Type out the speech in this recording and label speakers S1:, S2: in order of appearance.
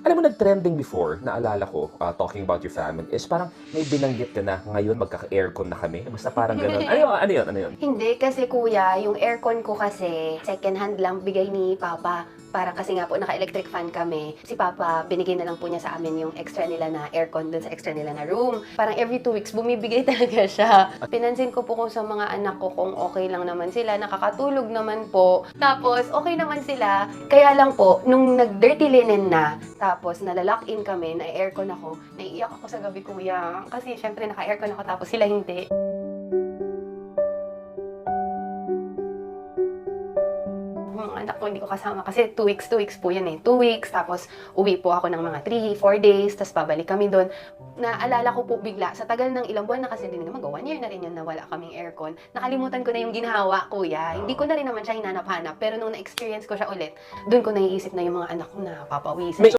S1: Alam mo, nag-trending before, naalala ko, uh, talking about your family, is parang may binanggit ka na ngayon magkaka-aircon na kami. Basta parang gano'n. Ano? Ano yun? Ano yun?
S2: Hindi, kasi kuya, yung aircon ko kasi, second hand lang bigay ni Papa. Para kasi nga po, naka-electric fan kami. Si Papa, binigay na lang po niya sa amin yung extra nila na aircon dun sa extra nila na room. Parang every two weeks, bumibigay talaga siya. Pinansin ko po kung sa mga anak ko kung okay lang naman sila, nakakatulog naman po. Tapos, okay naman sila. Kaya lang po, nung nag-dirty linen na, tapos nalalock in kami, na aircon ako, naiiyak ako sa gabi kuya. Kasi syempre naka-aircon ako, tapos sila hindi. Mga anak ko hindi ko kasama kasi two weeks, two weeks po yan eh. Two weeks, tapos uwi po ako ng mga three, four days, tapos babalik kami doon. Naalala ko po bigla, sa tagal ng ilang buwan na kasi din naman, one year na rin yun na wala kaming aircon. Nakalimutan ko na yung ginawa, kuya. Hindi ko na rin naman siya hinanap-hanap, pero nung na-experience ko siya ulit, doon ko naiisip na yung mga anak ko na papawisin.